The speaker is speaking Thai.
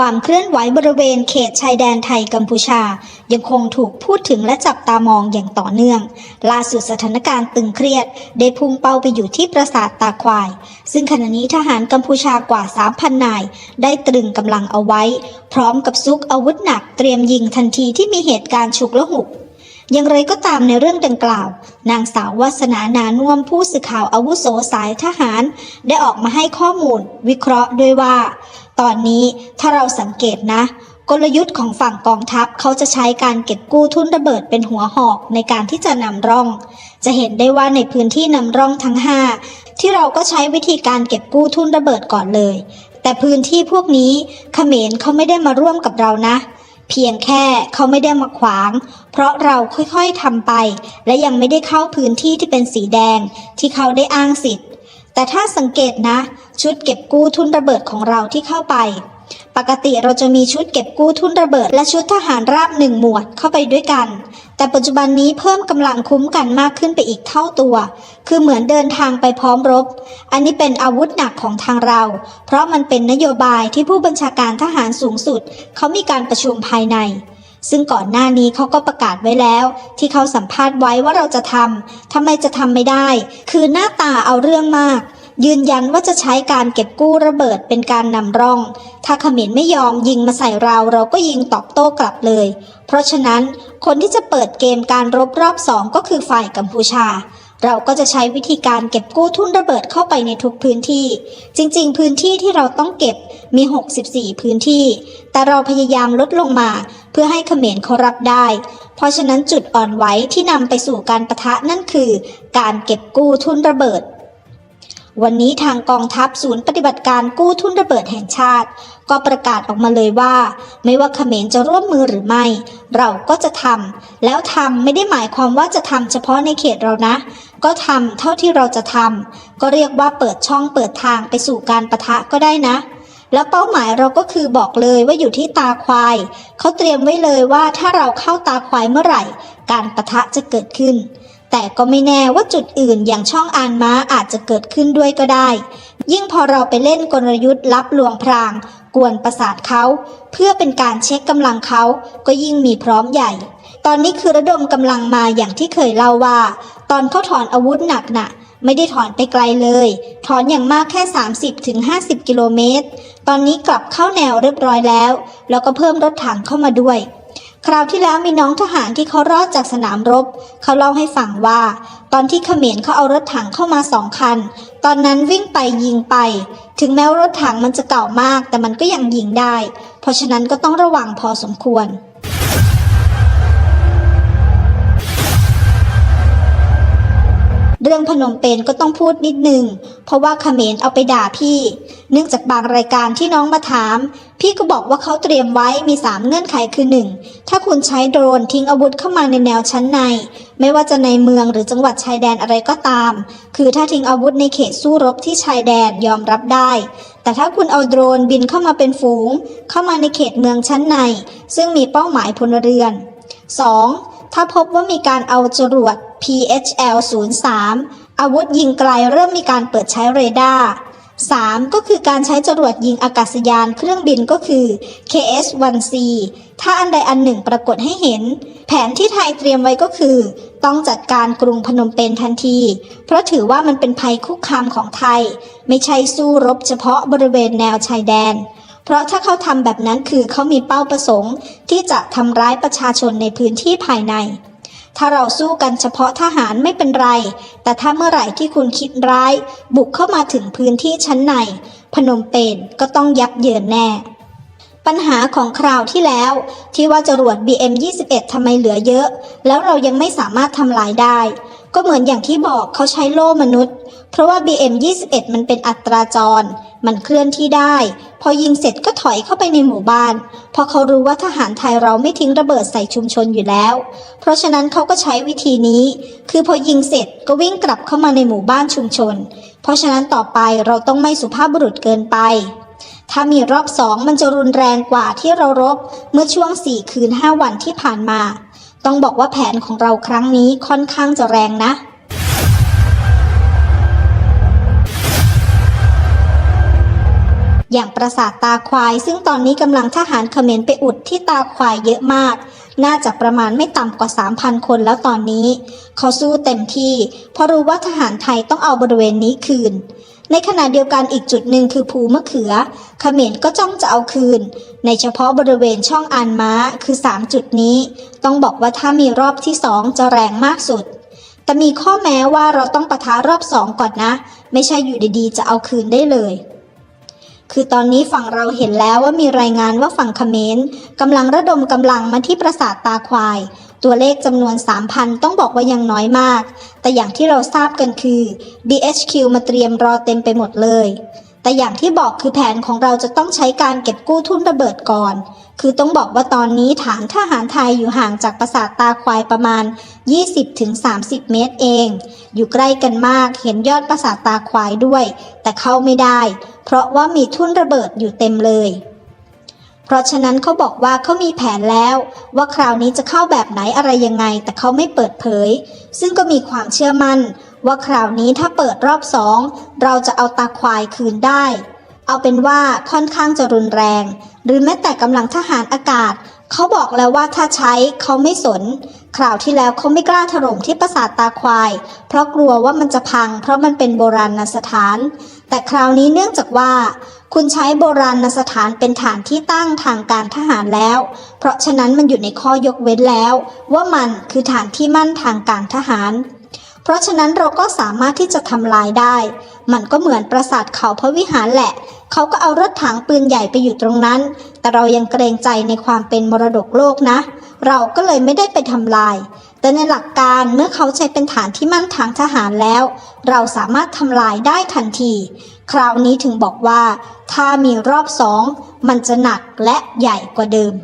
ความเคลื่อนไหวบริเวณเขตชายแดนไทยกัมพูชา ยังคงถูกพูดถึงและจับตามองอย่างต่อเนื่อง ล่าสุดสถานการณ์ตึงเครียด ได้พุ่งเป้าไปอยู่ที่ปราสาทตาควาย ซึ่งขณะนี้ทหารกัมพูชากว่า 3,000 นาย ได้ตรึงกำลังเอาไว้ พร้อมกับซุกอาวุธหนักเตรียมยิงทันทีที่มีเหตุการณ์ฉุกละหุกอย่างไรก็ตามในเรื่องดังกล่าว นางสาววาสนานานุ่มผู้สื่อข่าวอาวุโสสายทหาร ได้ออกมาให้ข้อมูล วิเคราะห์ด้วยว่า ตอนนี้ถ้าเราสังเกตนะ กลยุทธ์ของฝั่งกองทัพเขาจะใช้การเก็บกู้ทุนระเบิดเป็นหัวหอกในการที่จะนำร่อง จะเห็นได้ว่าในพื้นที่นำร่องทั้ง 5 ที่เราก็ใช้วิธีการเก็บกู้ทุนระเบิดก่อนเลย แต่พื้นที่พวกนี้เขมรเขาไม่ได้มาร่วมกับเรานะเพียงแค่เขาไม่ได้มาขวาง เพราะเราค่อยๆทำไป และยังไม่ได้เข้าพื้นที่ที่เป็นสีแดง ที่เขาได้อ้างสิทธิ์ แต่ถ้าสังเกตนะ ชุดเก็บกู้ทุนระเบิดของเราที่เข้าไป ปกติเราจะมีชุดเก็บกู้ทุนระเบิด และชุดทหารราบหนึ่งหมวดเข้าไปด้วยกัน แต่ปัจจุบันนี้เพิ่มกำลังคุ้มกันมากขึ้นไปอีกเท่าตัว คือเหมือนเดินทางไปพร้อมรบ อันนี้เป็นอาวุธหนักของทางเรา เพราะมันเป็นนโยบายที่ผู้บัญชาการทหารสูงสุด เขามีการประชุมภายใน ซึ่งก่อนหน้านี้เขาก็ประกาศไว้แล้ว ที่เขาสัมภาษณ์ไว้ว่าเราจะทำทำไมจะทำไม่ได้ คือหน้าตาเอาเรื่องมาก ยืนยันว่าจะใช้การเก็บกู้ระเบิดเป็นการนำร่อง ถ้าขมรไม่ยอมยิงมาใส่เราเราก็ยิงตอบโต้กลับเลย เพราะฉะนั้นคนที่จะเปิดเกมการรบรอบสองก็คือฝ่ายกัมพูชาเราก็จะใช้วิธีการเก็บกู้ทุ่นระเบิดเข้าไปในทุกพื้นที่ จริง ๆ พื้นที่ที่เราต้องเก็บมี 64 พื้นที่ แต่เราพยายามลดลงมา พื่อให้เขมรเขารับได้ เพราะฉะนั้นจุดอ่อนไหวที่นำไปสู่การประทะนั่นคือ การเก็บกู้ทุนระเบิด วันนี้ทางกองทัพศูนย์ปฏิบัติการกู้ทุนระเบิดแห่งชาติ ก็ประกาศออกมาเลยว่า ไม่ว่าเขมรจะร่วมมือหรือไม่ เราก็จะทำแล้วทำไม่ได้หมายความว่าจะทำเฉพาะในเขตเรานะ ก็ทำเท่าที่เราจะทำก็เรียกว่าเปิดช่องเปิดทางไปสู่การประทะก็ได้นะ แล้วเป้าหมายเราก็คือบอกเลยว่าอยู่ที่ตาควาย เขาเตรียมไว้เลยว่าถ้าเราเข้าตาควายเมื่อไหร่ การประทะจะเกิดขึ้น แต่ก็ไม่แน่ว่าจุดอื่นอย่างช่องอานม้าอาจจะเกิดขึ้นด้วยก็ได้ ยิ่งพอเราไปเล่นกลยุทธ์ลับลวงพราง กวนประสาทเขา เพื่อเป็นการเช็คกำลังเขาก็ยิ่งมีพร้อมใหญ่ ตอนนี้คือระดมกำลังมาอย่างที่เคยเล่าว่า ตอนเขาถอนอาวุธหนักน่ะไม่ได้ถอนไปไกลเลย ถอนอย่างมากแค่ 30-50ถึง50กิโลเมตร ตอนนี้กลับเข้าแนวเรียบร้อยแล้ว แล้วก็เพิ่มรถถังเข้ามาด้วย คราวที่แล้วมีน้องทหารที่เขารอดจากสนามรบ เขาเล่าให้ฟังว่า ตอนที่เขมรเขาเอารถถังเข้ามาสองคัน ตอนนั้นวิ่งไปยิงไป ถึงแม้ว่ารถถังมันจะเก่ามาก แต่มันก็ยังยิงได้ เพราะฉะนั้นก็ต้องระวังพอสมควร เรื่องพนมเปญก็ต้องพูดนิดนึง เพราะว่าเขมรเอาไปด่าพี่ เนื่องจากบางรายการที่น้องมาถาม พี่ก็บอกว่าเขาเตรียมไว้มี 3 เงื่อนไขคือ 1. ถ้าคุณใช้โดรนทิ้งอาวุธเข้ามาในแนวชั้นใน ไม่ว่าจะในเมืองหรือจังหวัดชายแดนอะไรก็ตาม คือถ้าทิ้งอาวุธในเขตสู้รบที่ชายแดนยอมรับได้ แต่ถ้าคุณเอาโดรนบินเข้ามาเป็นฝูง เข้ามาในเขตเมืองชั้นใน ซึ่งมีเป้าหมายพลเรือน 2. ถ้าพบว่ามีการเอาจรวด PHL 03อาวุธยิงไกลเริ่มมีการเปิดใช้เรดาร์ 3. ก็คือการใช้จรวดยิงอากาศยานเครื่องบินก็คือ KS-1C ถ้าอันใดอันหนึ่งปรากฏให้เห็น แผนที่ไทยเตรียมไว้ก็คือ ต้องจัดการกรุงพนมเปญทันที เพราะถือว่ามันเป็นภัยคุกคามของไทย ไม่ใช่สู้รบเฉพาะบริเวณแนวชายแดน เพราะถ้าเขาทำแบบนั้นคือเขามีเป้าประสงค์ ที่จะทำร้ายประชาชนในพื้นที่ภายใน ถ้าเราสู้กันเฉพาะทหารไม่เป็นไร แต่ถ้าเมื่อไหร่ที่คุณคิดร้าย บุกเข้ามาถึงพื้นที่ชั้นใน พนมเปญก็ต้องยับเยินแน่ ปัญหาของคราวที่แล้ว ที่ว่าจรวด BM21 ทำไมเหลือเยอะ แล้วเรายังไม่สามารถทำลายได้ ก็เหมือนอย่างที่บอกเขาใช้โล่มนุษย์ เพราะว่า BM21 มันเป็นอัตราจร มันเคลื่อนที่ได้ พอยิงเสร็จก็ถอยเข้าไปในหมู่บ้าน เพราะเขารู้ว่าทหารไทยเราไม่ทิ้งระเบิดใส่ชุมชนอยู่แล้ว เพราะฉะนั้นเขาก็ใช้วิธีนี้ คือพอยิงเสร็จก็วิ่งกลับเข้ามาในหมู่บ้านชุมชน เพราะฉะนั้นต่อไปเราต้องไม่สุภาพบุรุษเกินไป ถ้ามีรอบสองมันจะรุนแรงกว่าที่เรารบ เมื่อช่วง4คืน5วันที่ผ่านมา ต้องบอกว่าแผนของเราครั้งนี้ค่อนข้างจะแรงนะ อย่างปราสาทตาควาย ซึ่งตอนนี้กำลังทหารเขมรไปอุดที่ตาควายเยอะมาก น่าจะประมาณไม่ต่ำกว่า 3,000 คนแล้วตอนนี้ เขาสู้เต็มที่ เพราะรู้ว่าทหารไทยต้องเอาบริเวณนี้คืน ในขณะเดียวกันอีกจุดหนึ่งคือภูมะเขือ เขมรก็จ้องจะเอาคืน ในเฉพาะบริเวณช่องอานม้าคือ 3 จุดนี้ ต้องบอกว่าถ้ามีรอบที่2จะแรงมากสุดแต่มีข้อแม้ว่าเราต้องปะทะรอบสองก่อนนะ ไม่ใช่อยู่ดีๆ จะเอาคืนได้เลย คือตอนนี้ฝั่งเราเห็นแล้วว่ามีรายงานว่าฝั่งเขมรกำลังระดมกำลังมาที่ปราสาทตาควาย ตัวเลขจำนวน 3,000 ต้องบอกว่ายังน้อยมาก แต่อย่างที่เราทราบกันคือ BHQ มาเตรียมรอเต็มไปหมดเลย แต่อย่างที่บอกคือแผนของเราจะต้องใช้การเก็บกู้ทุนระเบิดก่อน คือต้องบอกว่าตอนนี้ฐานทหารไทยอยู่ห่างจากปราสาทตาควายประมาณ 20-30 เมตรเอง อยู่ใกล้กันมากเห็นยอดปราสาทตาควายด้วย แต่เข้าไม่ได้ เพราะว่ามีทุ่นระเบิดอยู่เต็มเลย เพราะฉะนั้นเขาบอกว่าเขามีแผนแล้ว ว่าคราวนี้จะเข้าแบบไหนอะไรยังไง แต่เขาไม่เปิดเผย ซึ่งก็มีความเชื่อมั่น ว่าคราวนี้ถ้าเปิดรอบสองเราจะเอาตาควายคืนได้ เอาเป็นว่าค่อนข้างจะรุนแรง หรือแม้แต่กำลังทหารอากาศ เขาบอกแล้วว่าถ้าใช้เขาไม่สน คราวที่แล้วเขาไม่กล้าถล่มที่ปราสาทตาควาย เพราะกลัวว่ามันจะพัง เพราะมันเป็นโบราณสถาน แต่คราวนี้เนื่องจากว่า คุณใช้โบราณสถานเป็นฐานที่ตั้งทางการทหารแล้ว เพราะฉะนั้นมันอยู่ในข้อยกเว้นแล้ว ว่ามันคือฐานที่มั่นทางการทหาร เพราะฉะนั้นเราก็สามารถที่จะทำลายได้ มันก็เหมือนปราสาทเขาพระวิหารแหละ เขาก็เอารถถังปืนใหญ่ไปอยู่ตรงนั้น แต่เรายังเกรงใจในความเป็นมรดกโลกนะ เราก็เลยไม่ได้ไปทำลาย แต่ในหลักการเมื่อเขาใช้เป็นฐานที่มั่นทางทหารแล้ว เราสามารถทำลายได้ทันที คราวนี้ถึงบอกว่า ถ้ามีรอบสองมันจะหนักและใหญ่กว่าเดิม